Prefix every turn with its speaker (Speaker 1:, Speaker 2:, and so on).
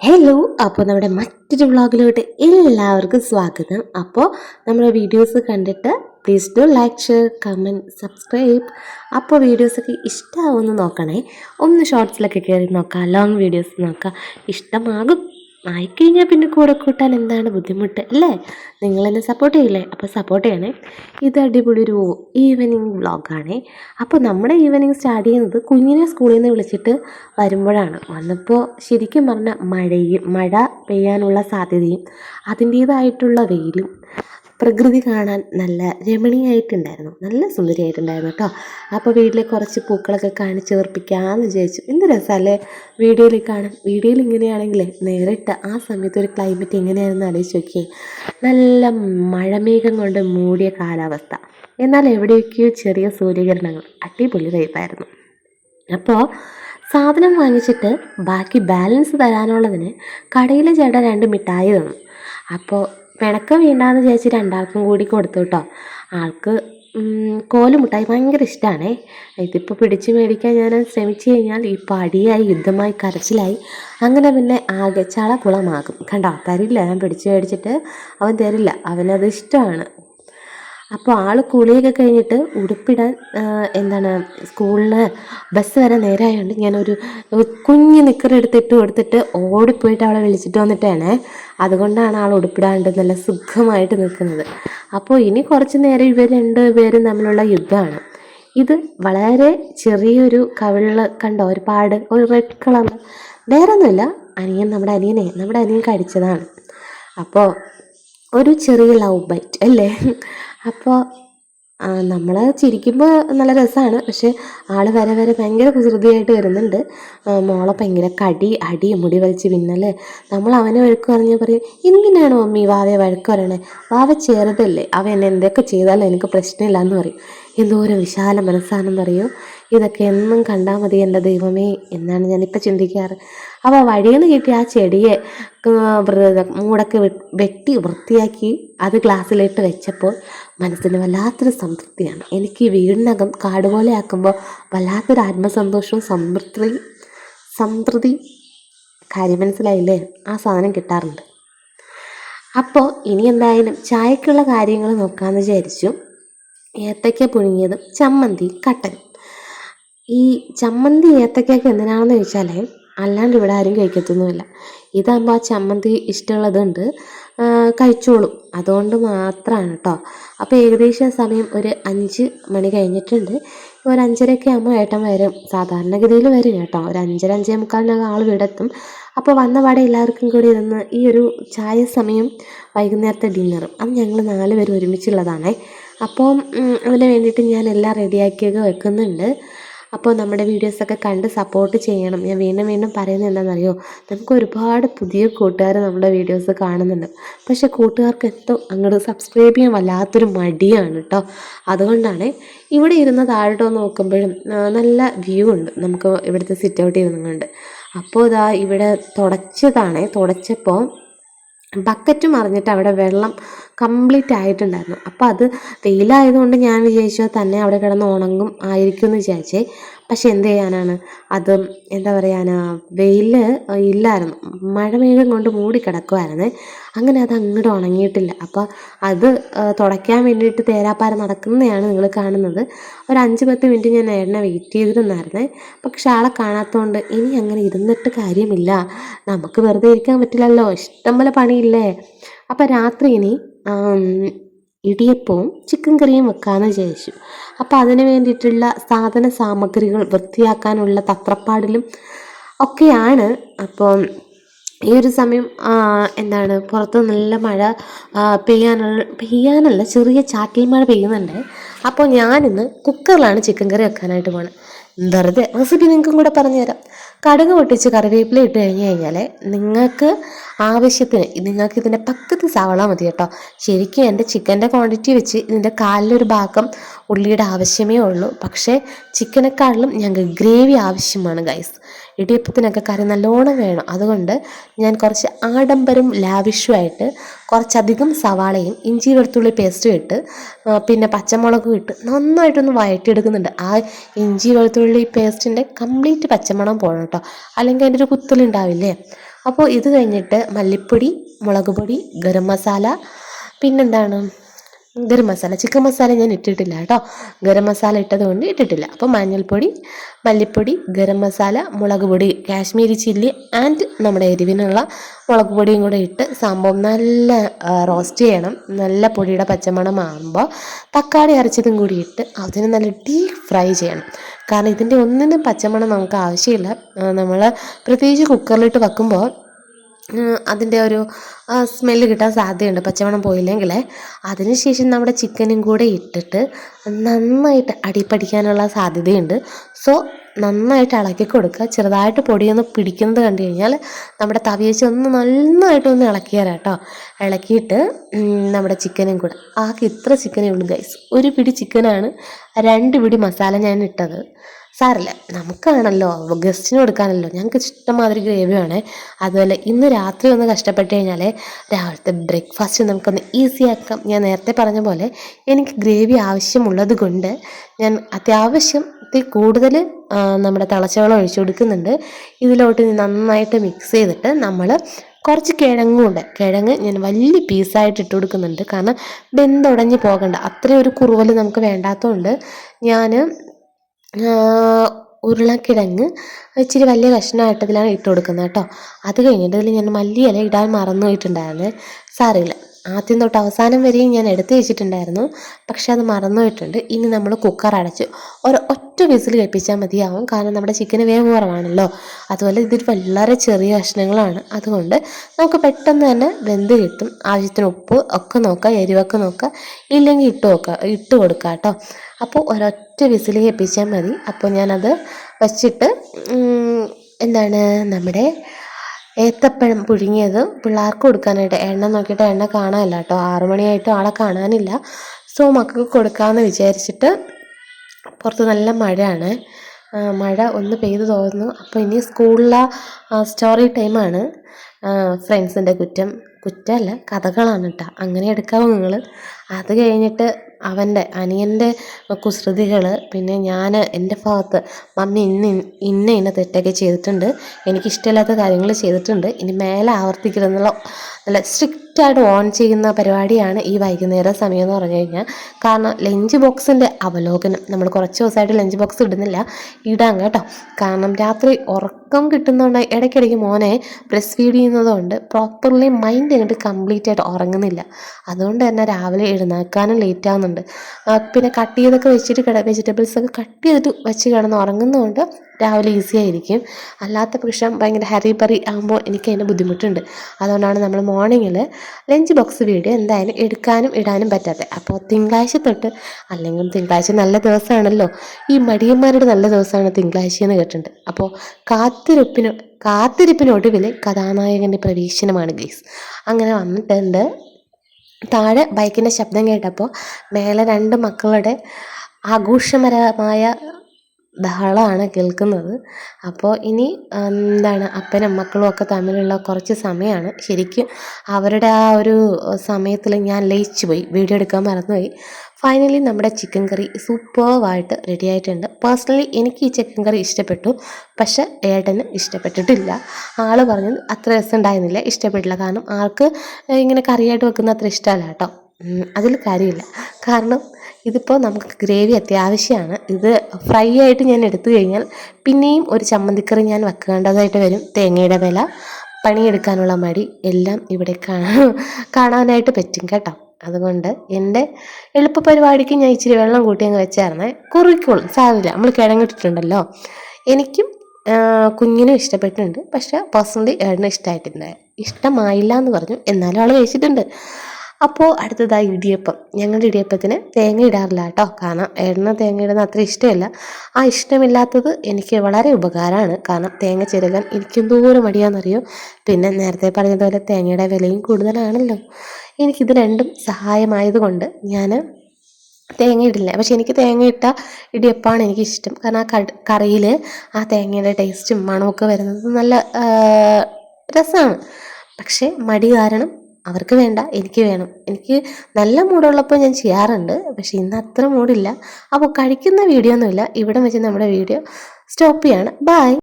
Speaker 1: Hello അപ്പോൾ നമ്മുടെ മറ്റൊരു വ്ളോഗിലോട്ട് എല്ലാവർക്കും സ്വാഗതം. അപ്പോൾ നമ്മുടെ വീഡിയോസ് കണ്ടിട്ട് please do like share comment subscribe അപ്പോൾ വീഡിയോസൊക്കെ ഇഷ്ടമാവുമെന്ന് നോക്കണേ. ഒന്ന് ഷോർട്സിലൊക്കെ കയറി നോക്കാം ലോങ് വീഡിയോസ് നോക്കാം. ഇഷ്ടമാകും. ആയിക്കഴിഞ്ഞാൽ പിന്നെ കൂടെ കൂട്ടാൻ എന്താണ് ബുദ്ധിമുട്ട് അല്ലേ? നിങ്ങൾ എന്നെ സപ്പോർട്ട് ചെയ്യില്ലേ? അപ്പോൾ സപ്പോർട്ട് ചെയ്യണേ. ഇത് അടിപൊളി ഒരു ഈവനിങ് വ്ളോഗാണേ അപ്പോൾ നമ്മുടെ ഈവനിങ് സ്റ്റാർട്ട് ചെയ്യുന്നത് കുഞ്ഞിനെ സ്കൂളിൽ നിന്ന് വിളിച്ചിട്ട് വരുമ്പോഴാണ്. വന്നപ്പോൾ ശരിക്കും പറഞ്ഞാൽ മഴയും മഴ പെയ്യാനുള്ള സാധ്യതയും അതിന്റേതായിട്ടുള്ള വെയിലും പ്രകൃതി കാണാൻ നല്ല രമണീയമായിട്ടുണ്ടായിരുന്നു നല്ല സുന്ദരിയായിട്ടുണ്ടായിരുന്നു കേട്ടോ. അപ്പോൾ വീട്ടിലെ കുറച്ച് പൂക്കളൊക്കെ കാണിച്ച് ഉറപ്പിക്കാമെന്ന് വിചാരിച്ചു. എന്ത് രസമല്ലേ വീഡിയോയിൽ കാണാൻ വീഡിയോയിൽ ഇങ്ങനെയാണെങ്കിലേ നേരിട്ട് ആ സമയത്ത് ഒരു ക്ലൈമറ്റ് എങ്ങനെയായിരുന്നു ആലോചിച്ച് നോക്കിയേ. നല്ല മഴമേഘം കൊണ്ട് മൂടിയ കാലാവസ്ഥ. എന്നാൽ എവിടെയൊക്കെയോ ചെറിയ സൂര്യകിരണങ്ങൾ അടിപൊളി വൈപ്പായിരുന്നു അപ്പോൾ സാധനം വാങ്ങിച്ചിട്ട് ബാക്കി ബാലൻസ് തരാനുള്ളതിന് കടയിലെ ചേട്ടൻ രണ്ട് മിഠായി തന്നു. അപ്പോൾ പിണക്കം വേണ്ടാന്ന് വിചാരിച്ച് രണ്ടാൾക്കും കൂടി കൊടുത്തു കേട്ടോ ആൾക്ക് കോൽ മുട്ടായി ഭയങ്കര ഇഷ്ടമാണേ ഇതിപ്പോൾ പിടിച്ച് മേടിക്കാൻ ഞാൻ ശ്രമിച്ചു കഴിഞ്ഞാൽ ഈ പടിയായി യുദ്ധമായി കരച്ചിലായി. അങ്ങനെ പിന്നെ ആകെ ചളകുളമാകും. കണ്ടോ? തരില്ല. ഞാൻ പിടിച്ച് മേടിച്ചിട്ട് അവൻ തരില്ല. അവനത് ഇഷ്ടമാണ്. അപ്പോൾ ആൾ കുളിയൊക്കെ കഴിഞ്ഞിട്ട് ഉടുപ്പിടാൻ എന്താണ് സ്കൂളിൽ ബസ് വരെ നേരമായതുകൊണ്ട് ഞാനൊരു കുഞ്ഞ് നിക്കർ എടുത്തിട്ട് കൊടുത്തിട്ട് ഓടിപ്പോയിട്ട് അവളെ വിളിച്ചിട്ട് വന്നിട്ടാണ്. അതുകൊണ്ടാണ് ആൾ ഉടുപ്പിടാണ്ട് നല്ല സുഖമായിട്ട് നിൽക്കുന്നത് അപ്പോൾ ഇനി കുറച്ച് നേരം ഇവർ രണ്ട് പേരും തമ്മിലുള്ള യുദ്ധമാണ്. ഇത് വളരെ ചെറിയൊരു കവിളിൽ കണ്ടോ ഒരു പാട് ഒരു റെഡ് കളർ വേറെ ഒന്നുമില്ല അനിയൻ നമ്മുടെ അനിയനെ നമ്മുടെ അനിയൻ കടിച്ചതാണ്. അപ്പോൾ ഒരു ചെറിയ ലവ് ബൈറ്റ് അല്ലേ? അപ്പോൾ നമ്മൾ ചിരിക്കുമ്പോൾ നല്ല രസമാണ് പക്ഷെ ആൾ വരെ വരെ ഭയങ്കര കുസൃതിയായിട്ട് വരുന്നുണ്ട്. മോളെ ഭയങ്കര കടി അടി മുടി വലിച്ച് പിന്നൽ നമ്മൾ അവനെ വഴക്ക് പറഞ്ഞാൽ പറയും എന്തിനാണ് മമ്മി വാവയെ വഴക്ക് പറയണേ? വാവ ചെറുതല്ലേ അവൻ എന്നെ എന്തൊക്കെ ചെയ്താലും എനിക്ക് പ്രശ്നമില്ല എന്ന് പറയും എന്തോരം വിശാല മനസ്സാണെന്ന് പറയൂ. ഇതൊക്കെ എന്നും കണ്ടാൽ മതി എന്റെ ദൈവമേ എന്നാണ് ഞാനിപ്പോൾ ചിന്തിക്കാറ്. അപ്പോൾ വഴിയിൽ നിന്ന് കിട്ടിയ ആ ചെടിയെ മൂടൊക്കെ വെട്ടി വൃത്തിയാക്കി അത് ഗ്ലാസ്സിലിട്ട് വെച്ചപ്പോൾ മനസ്സിന് വല്ലാത്തൊരു സംതൃപ്തിയാണ്. എനിക്ക് വീടിനകം കാട് പോലെ ആക്കുമ്പോൾ വല്ലാത്തൊരു ആത്മസന്തോഷവും സംതൃപ്തി സംതൃപ്തി കാര്യം മനസ്സിലായില്ലേ? ആ സാധനം കിട്ടാറുണ്ട്. അപ്പോൾ ഇനി എന്തായാലും ചായക്കുള്ള കാര്യങ്ങൾ നോക്കാമെന്ന് വിചാരിച്ചു. ഏത്തയ്ക്ക പുഴുങ്ങിയതും ചമ്മന്തി കട്ടനും. ഈ ചമ്മന്തി ഏത്തക്കയൊക്കെ എന്തിനാണെന്ന് ചോദിച്ചാൽ അല്ലാണ്ട് ഇവിടെ ആരും കഴിക്കത്തൊന്നുമില്ല. ഇതാകുമ്പോൾ ആ ചമ്മന്തി ഇഷ്ടമുള്ളതുണ്ട് കഴിച്ചോളും. അതുകൊണ്ട് മാത്രമാണ് കേട്ടോ അപ്പോൾ ഏകദേശം സമയം ഒരു അഞ്ച് മണി കഴിഞ്ഞിട്ടുണ്ട്. ഒരു അഞ്ചരയൊക്കെ ആകുമ്പോൾ ഏട്ടൻ വരും. സാധാരണഗതിയിൽ വരും കേട്ടോ. ഒരു അഞ്ചര അഞ്ചേ മുക്കാലിനകം ആൾ വീടെത്തും. അപ്പോൾ വന്ന പാടെ എല്ലാവർക്കും കൂടി ഇരുന്ന് ഈ ഒരു ചായ സമയം വൈകുന്നേരത്തെ ഡിന്നറും. അത് ഞങ്ങൾ നാല് പേരും ഒരുമിച്ചുള്ളതാണേ. അപ്പോൾ അതിന് വേണ്ടിയിട്ട് ഞാൻ എല്ലാം റെഡിയാക്കിയൊക്കെ വെക്കുന്നുണ്ട്. അപ്പോൾ നമ്മുടെ വീഡിയോസൊക്കെ കണ്ട് സപ്പോർട്ട് ചെയ്യണം. ഞാൻ വീണ്ടും വീണ്ടും പറയുന്നത് എന്താണെന്നറിയോ? നമുക്ക് ഒരുപാട് പുതിയ കൂട്ടുകാർ നമ്മുടെ വീഡിയോസ് കാണുന്നുണ്ട്. പക്ഷേ കൂട്ടുകാർക്ക് എന്തോ അങ്ങോട്ട് സബ്സ്ക്രൈബ് ചെയ്യാൻ വല്ലാത്തൊരു മടിയാണ് കേട്ടോ അതുകൊണ്ടാണ് ഇവിടെ ഇരുന്ന് താഴോട്ട് നോക്കുമ്പോഴും നല്ല വ്യൂ ഉണ്ട് നമുക്ക് ഇവിടുത്തെ സിറ്റ് ഔട്ട് ഇരുന്നുകൊണ്ട്. അപ്പോൾ ഇതാ ഇവിടെ തുടച്ചതാണേ. തുടച്ചപ്പോൾ ബക്കറ്റ് മറിഞ്ഞിട്ട് അവിടെ വെള്ളം കംപ്ലീറ്റ് ആയിട്ടുണ്ടായിരുന്നു. അപ്പോൾ അത് വെയിലായതുകൊണ്ട് ഞാൻ വിചാരിച്ചു തന്നെ അവിടെ കിടന്ന് ഉണങ്ങും ആയിരിക്കും എന്ന് വിചാരിച്ചേ. പക്ഷെ എന്ത് ചെയ്യാനാണ്? അത് എന്താ പറയാനാ വെയിൽ ഇല്ലായിരുന്നു. മഴമേഘം കൊണ്ട് മൂടി കിടക്കുമായിരുന്നേ അങ്ങനെ അത് അങ്ങോട്ട് ഉണങ്ങിയിട്ടില്ല. അപ്പോൾ അത് തുടയ്ക്കാൻ വേണ്ടിയിട്ട് തേരാപ്പാര നടക്കുന്നതാണ് നിങ്ങൾ കാണുന്നത്. ഒരു അഞ്ച് പത്ത് മിനിറ്റ് ഞാൻ ഏട്ടനെ വെയിറ്റ് ചെയ്തിരുന്നായിരുന്നേ. പക്ഷെ ആളെ കാണാത്തതുകൊണ്ട് ഇനി അങ്ങനെ ഇരുന്നിട്ട് കാര്യമില്ല. നമുക്ക് വെറുതെ ഇരിക്കാൻ പറ്റില്ലല്ലോ. ഇഷ്ടം പോലെ പണിയില്ലേ. അപ്പോൾ രാത്രി ഇനി ഇടിയപ്പവും ചിക്കൻ കറിയും വെക്കാമെന്ന് വിചാരിച്ചു. അപ്പോൾ അതിന് വേണ്ടിയിട്ടുള്ള സാധന സാമഗ്രികൾ വൃത്തിയാക്കാനുള്ള തത്രപ്പാടിലും ഒക്കെയാണ്. അപ്പം ഈ ഒരു സമയം എന്താണ് പുറത്ത് നല്ല മഴ പെയ്യാനുള്ള പെയ്യാനല്ല ചെറിയ ചാറ്റൽ മഴ പെയ്യുന്നുണ്ട്. അപ്പോൾ ഞാനിന്ന് കുക്കറിലാണ് ചിക്കൻ കറി വെക്കാനായിട്ട് പോണത് വെറുതെ റെസിപ്പി നിങ്ങൾക്കും കൂടെ പറഞ്ഞുതരാം. കടുക് പൊട്ടിച്ച് കറിവേപ്പില ഇട്ട് കഴിഞ്ഞ് കഴിഞ്ഞാൽ നിങ്ങൾക്ക് ആവശ്യത്തിന് നിങ്ങൾക്ക് ഇതിന്റെ പക്കത്ത് സവള മതി കേട്ടോ. ശരിക്കും എന്റെ ചിക്കന്റെ ക്വാണ്ടിറ്റി വെച്ച് ഇതിന്റെ കാലിലൊരു ഭാഗം ഉള്ളിയുടെ ആവശ്യമേ ഉള്ളൂ. പക്ഷേ ചിക്കനെക്കാളിലും ഞങ്ങൾക്ക് ഗ്രേവി ആവശ്യമാണ് ഗൈസ് ഇടിയപ്പത്തിനൊക്കെ കറി നല്ലോണം വേണം. അതുകൊണ്ട് ഞാൻ കുറച്ച് ആഡംബരം ലാവിഷുമായിട്ട് കുറച്ചധികം സവാളയും ഇഞ്ചി വെളുത്തുള്ളി പേസ്റ്റും ഇട്ട് പിന്നെ പച്ചമുളകും ഇട്ട് നന്നായിട്ടൊന്ന് വഴറ്റിയെടുക്കുന്നുണ്ട്. ആ ഇഞ്ചി വെളുത്തുള്ളി പേസ്റ്റിന്റെ കംപ്ലീറ്റ് പച്ചമണം പോകണം കേട്ടോ അല്ലെങ്കിൽ അതിന്റെ ഒരു കുത്തലുണ്ടാവില്ലേ അപ്പോൾ ഇത് കഴിഞ്ഞിട്ട് മല്ലിപ്പൊടി മുളക് പൊടി ഗരം മസാല പിന്നെന്താണ്? ഗരം മസാല ചിക്കൻ മസാല ഞാൻ ഇട്ടിട്ടില്ല കേട്ടോ. ഗരം മസാല ഇട്ടത് കൊണ്ട് ഇട്ടിട്ടില്ല. അപ്പോൾ മഞ്ഞൾപ്പൊടി മല്ലിപ്പൊടി ഗരം മസാല മുളക് പൊടി കാശ്മീരി ചില്ലി ആൻഡ് നമ്മുടെ എരിവിനുള്ള മുളക് പൊടിയും കൂടെ ഇട്ട് സംഭവം നല്ല റോസ്റ്റ് ചെയ്യണം. നല്ല പൊടിയുടെ പച്ചമണം മാറുമ്പോൾ തക്കാളി അരച്ചതും കൂടി ഇട്ട് അതിനെ നല്ല ഡീപ് ഫ്രൈ ചെയ്യണം. കാരണം ഇതിന്റെ ഒന്നിനും പച്ചമണം നമുക്ക് ആവശ്യമില്ല. നമ്മൾ പ്രത്യേകിച്ച് കുക്കറിലിട്ട് വെക്കുമ്പോൾ അതിന്റെ ഒരു സ്മെല്ല് കിട്ടാൻ സാധ്യതയുണ്ട് പച്ചമണം പോയില്ലെങ്കിൽ അതിനുശേഷം നമ്മുടെ ചിക്കനും കൂടെ ഇട്ടിട്ട് നന്നായിട്ട് അടിപ്പടിക്കാനുള്ള സാധ്യതയുണ്ട്. സോ നന്നായിട്ട് ഇളക്കി കൊടുക്കുക. ചെറുതായിട്ട് പൊടിയൊന്ന് പിടിക്കുന്നത് കണ്ടു കഴിഞ്ഞാൽ നമ്മുടെ തവി ഒന്ന് നന്നായിട്ടൊന്ന് ഇളക്കിയാൽ കേട്ടോ. ഇളക്കിയിട്ട് നമ്മുടെ ചിക്കനും കൂടെ. ആകെ ഇത്ര ചിക്കനേ ഉള്ളൂ ഗൈസ് ഒരു പിടി ചിക്കനാണ്. രണ്ട് പിടി മസാല ഞാൻ ഇട്ടത്. സാറില്ല നമുക്കാണല്ലോ ഗസ്റ്റിന് കൊടുക്കാനല്ലോ. ഞങ്ങൾക്ക് ഇഷ്ടംമാതിരി ഗ്രേവി വേണേ അതുപോലെ ഇന്ന് രാത്രി ഒന്ന് കഷ്ടപ്പെട്ട് കഴിഞ്ഞാൽ രാവിലത്തെ ബ്രേക്ക്ഫാസ്റ്റ് നമുക്കൊന്ന് ഈസി ആക്കാം. ഞാൻ നേരത്തെ പറഞ്ഞ പോലെ എനിക്ക് ഗ്രേവി ആവശ്യമുള്ളത് കൊണ്ട് ഞാൻ അത്യാവശ്യത്തിൽ കൂടുതൽ നമ്മുടെ തിളച്ചവെള്ളം ഒഴിച്ചു കൊടുക്കുന്നുണ്ട്. ഇതിലോട്ട് നന്നായിട്ട് മിക്സ് ചെയ്തിട്ട് നമ്മൾ കുറച്ച് കിഴങ്ങും ഉണ്ട്. കിഴങ്ങ് ഞാൻ വലിയ പീസായിട്ട് ഇട്ട് കൊടുക്കുന്നുണ്ട്. കാരണം ബെന്തുടഞ്ഞ് പോകണ്ട. അത്രയും ഒരു കുറുവൽ നമുക്ക് വേണ്ടാത്തതുകൊണ്ട് ഞാൻ ഉരുളക്കിഴങ്ങ് ഇച്ചിരി വലിയ കഷ്ണമായിട്ട് കഷ്ണമായിട്ടതിലാണ് ഇട്ട് കൊടുക്കുന്നത് കേട്ടോ. അത് കഴിഞ്ഞിട്ട് ഇതിൽ ഞാൻ മല്ലിയില ഇടാൻ മറന്നു പോയിട്ടുണ്ടായിരുന്നു. സാരമില്ല. ആദ്യം തൊട്ട് അവസാനം വരെയും ഞാൻ എടുത്തു വെച്ചിട്ടുണ്ടായിരുന്നു. പക്ഷെ അത് മറന്നുപോയിട്ടുണ്ട് ഇനി നമ്മൾ കുക്കർ അടച്ചു ഒരു ഒറ്റ വിസിൽ കഴിപ്പിച്ചാൽ മതിയാവും. കാരണം നമ്മുടെ ചിക്കന് വേവ് കുറവാണല്ലോ. അതുപോലെ ഇതിൽ വളരെ ചെറിയ കഷ്ണങ്ങളാണ്. അതുകൊണ്ട് നമുക്ക് പെട്ടെന്ന് തന്നെ വെന്ത് കിട്ടും. ആവശ്യത്തിന് ഉപ്പ് ഒക്കെ നോക്കുക എരിവൊക്കെ നോക്കുക ഇല്ലെങ്കിൽ ഇട്ട് നോക്കുക ഇട്ട് കൊടുക്കുക കേട്ടോ. അപ്പോൾ ഒരൊറ്റ വിസിൽ കഴിപ്പിച്ചാൽ മതി. അപ്പോൾ ഞാനത് വച്ചിട്ട് എന്താണ് നമ്മുടെ ഏത്തപ്പഴം പുഴുങ്ങിയത് പിള്ളേർക്ക് കൊടുക്കാനായിട്ട് എണ്ണ നോക്കിയിട്ട് എണ്ണ കാണാനില്ല കേട്ടോ. ആറു മണിയായിട്ടും ആളെ കാണാനില്ല. സോ മക്കൾക്ക് കൊടുക്കാമെന്ന് വിചാരിച്ചിട്ട് പുറത്ത് നല്ല മഴയാണ്. മഴ ഒന്ന് പെയ്തു തോന്നുന്നു അപ്പോൾ ഇനി സ്കൂളിലെ സ്റ്റോറി ടൈമാണ് ഫ്രണ്ട്സിന്റെ കുറ്റം കുറ്റമല്ല കഥകളാണ് കേട്ടോ അങ്ങനെ എടുക്കാവൂ നിങ്ങൾ അത് കഴിഞ്ഞിട്ട് അവന്റെ അനിയന്റെ കുസൃതികൾ പിന്നെ ഞാൻ എന്റെ ഭാഗത്ത് മമ്മി ഇന്ന് ഇന്ന ഇന്ന തെറ്റൊക്കെ ചെയ്തിട്ടുണ്ട്. എനിക്കിഷ്ടമില്ലാത്ത കാര്യങ്ങൾ ചെയ്തിട്ടുണ്ട്. ഇനി മേലെ ആവർത്തിക്കരുതെന്നുള്ള നല്ല സ്ട്രിക്റ്റായിട്ട് ഓൺ ചെയ്യുന്ന പരിപാടിയാണ് ഈ വൈകുന്നേര സമയം എന്ന് പറഞ്ഞു കഴിഞ്ഞാൽ കാരണം ലഞ്ച് ബോക്സിന്റെ അവലോകനം നമ്മൾ കുറച്ച് ദിവസമായിട്ട് ലഞ്ച് ബോക്സ് ഇടുന്നില്ല. ഇടാം കേട്ടോ. കാരണം രാത്രി ഉറക്കം കിട്ടുന്നതുകൊണ്ട് ഇടയ്ക്കിടയ്ക്ക് മോനെ ബ്രസ്റ്റ് ഫീഡ് ചെയ്യുന്നതുകൊണ്ട് പ്രോപ്പർലി മൈൻഡ് അങ്ങോട്ട് കംപ്ലീറ്റ് ആയിട്ട് ഉറങ്ങുന്നില്ല. അതുകൊണ്ട് തന്നെ രാവിലെ എഴുന്നേൽക്കാനും ലേറ്റ് ആവുന്നുണ്ട്. പിന്നെ കട്ട് ചെയ്തൊക്കെ വെച്ചിട്ട് വെജിറ്റബിൾസ് ഒക്കെ കട്ട് ചെയ്തിട്ട് വെച്ച് കിടന്ന് ഉറങ്ങുന്നതുകൊണ്ട് രാവിലെ ഈസി ആയിരിക്കും. അല്ലാത്ത പക്ഷം ഭയങ്കര ഹരി പറി ആകുമ്പോൾ എനിക്ക് അതിന്റെ ബുദ്ധിമുട്ടുണ്ട്. അതുകൊണ്ടാണ് നമ്മൾ മോർണിംഗിൽ ലഞ്ച് ബോക്സ് വീഡിയോ എന്തായാലും എടുക്കാനും ഇടാനും പറ്റാത്തത് അപ്പോൾ തിങ്കളാഴ്ച തൊട്ട് അല്ലെങ്കിൽ തിങ്കളാഴ്ച നല്ല ദിവസമാണല്ലോ ഈ മടിയന്മാരുടെ നല്ല ദിവസമാണ് തിങ്കളാഴ്ച എന്ന് കേട്ടിട്ടുണ്ട്. അപ്പോൾ കാത്തിരിപ്പിന് കാത്തിരിപ്പിനൊടുവിൽ കഥാനായകന്റെ പ്രവേശനമാണ് ഗീസ് അങ്ങനെ വന്നിട്ടുണ്ട്. താഴെ ബൈക്കിന്റെ ശബ്ദം കേട്ടപ്പോൾ മേലെ രണ്ട് മക്കളുടെ ആഘോഷപരമായ ബഹളമാണ് കേൾക്കുന്നത്. അപ്പോൾ ഇനി എന്താണ് അപ്പനും മക്കളും ഒക്കെ തമ്മിലുള്ള കുറച്ച് സമയമാണ് ശരിക്കും അവരുടെ ആ ഒരു സമയത്തിൽ ഞാൻ ലയിച്ചു പോയി വീഡിയോ എടുക്കാൻ മറന്നുപോയി. ഫൈനലി നമ്മുടെ ചിക്കൻ കറി സൂപ്പർവായിട്ട് റെഡി ആയിട്ടുണ്ട് പേഴ്സണലി എനിക്ക് ഈ ചിക്കൻ കറി ഇഷ്ടപ്പെട്ടു. പക്ഷേ ഏട്ടന് ഇഷ്ടപ്പെട്ടിട്ടില്ല. ആൾ പറഞ്ഞത് അത്ര രസം ഉണ്ടായിരുന്നില്ല. ഇഷ്ടപ്പെട്ടില്ല. കാരണം ആൾക്ക് ഇങ്ങനെ കറിയായിട്ട് വെക്കുന്ന അത്ര ഇഷ്ടമല്ല കേട്ടോ. അതിൽ കാര്യമില്ല. കാരണം ഇതിപ്പോൾ നമുക്ക് ഗ്രേവി അത്യാവശ്യമാണ് ഇത് ഫ്രൈ ആയിട്ട് ഞാൻ എടുത്തു കഴിഞ്ഞാൽ പിന്നെയും ഒരു ചമ്മന്തിക്കറി ഞാൻ വെക്കേണ്ടതായിട്ട് വരും. തേങ്ങയുടെ വില പണിയെടുക്കാനുള്ള മടി എല്ലാം ഇവിടെ കാണാനായിട്ട് പറ്റും കേട്ടോ. അതുകൊണ്ട് എന്റെ എളുപ്പ പരിപാടിക്ക് ഞാൻ ഇച്ചിരി വെള്ളം കൂട്ടി അങ്ങ് വെച്ചായിരുന്നേ. കുറിക്കോളും സാധില്ല നമ്മൾ കിഴങ്ങിട്ടിട്ടുണ്ടല്ലോ എനിക്കും കുഞ്ഞിനും ഇഷ്ടപ്പെട്ടിട്ടുണ്ട്. പക്ഷേ പേഴ്സണലി ഏടിനും ഇഷ്ടമായിട്ടുണ്ട് ഇഷ്ടമായില്ല എന്ന് പറഞ്ഞു. എന്നാലും ആൾ കഴിച്ചിട്ടുണ്ട്. അപ്പോൾ അടുത്തതായി ഇടിയപ്പം. ഞങ്ങളുടെ ഇടിയപ്പത്തിന് തേങ്ങ ഇടാറില്ല കേട്ടോ. കാരണം എണ്ണ തേങ്ങ ഇടുന്ന അത്ര ഇഷ്ടമല്ല. ആ ഇഷ്ടമില്ലാത്തത് എനിക്ക് വളരെ ഉപകാരമാണ്. കാരണം തേങ്ങ ചിരകാൻ എനിക്കെന്തോരം മടിയാണെന്നറിയോ? പിന്നെ നേരത്തെ പറഞ്ഞതുപോലെ തേങ്ങയുടെ വിലയും കൂടുതലാണല്ലോ. എനിക്കിത് രണ്ടും സഹായമായതുകൊണ്ട് ഞാൻ തേങ്ങ ഇടില്ല. പക്ഷെ എനിക്ക് തേങ്ങ ഇട്ട ഇടിയപ്പമാണ് എനിക്കിഷ്ടം. കാരണം ആ കറിയിൽ ആ തേങ്ങയുടെ ടേസ്റ്റും മണമൊക്കെ വരുന്നത് നല്ല രസമാണ്. പക്ഷേ മടി കാരണം അവർക്ക് വേണ്ട എനിക്ക് വേണം. എനിക്ക് നല്ല മൂടുള്ളപ്പോൾ ഞാൻ ചെയ്യാറുണ്ട് പക്ഷേ ഇന്ന് അത്ര മൂടില്ല അപ്പോൾ കഴിക്കുന്ന വീഡിയോ ഒന്നുമില്ല. ഇവിടെ വെച്ച് നമ്മുടെ വീഡിയോ സ്റ്റോപ്പ് ചെയ്യാണ്. ബായ്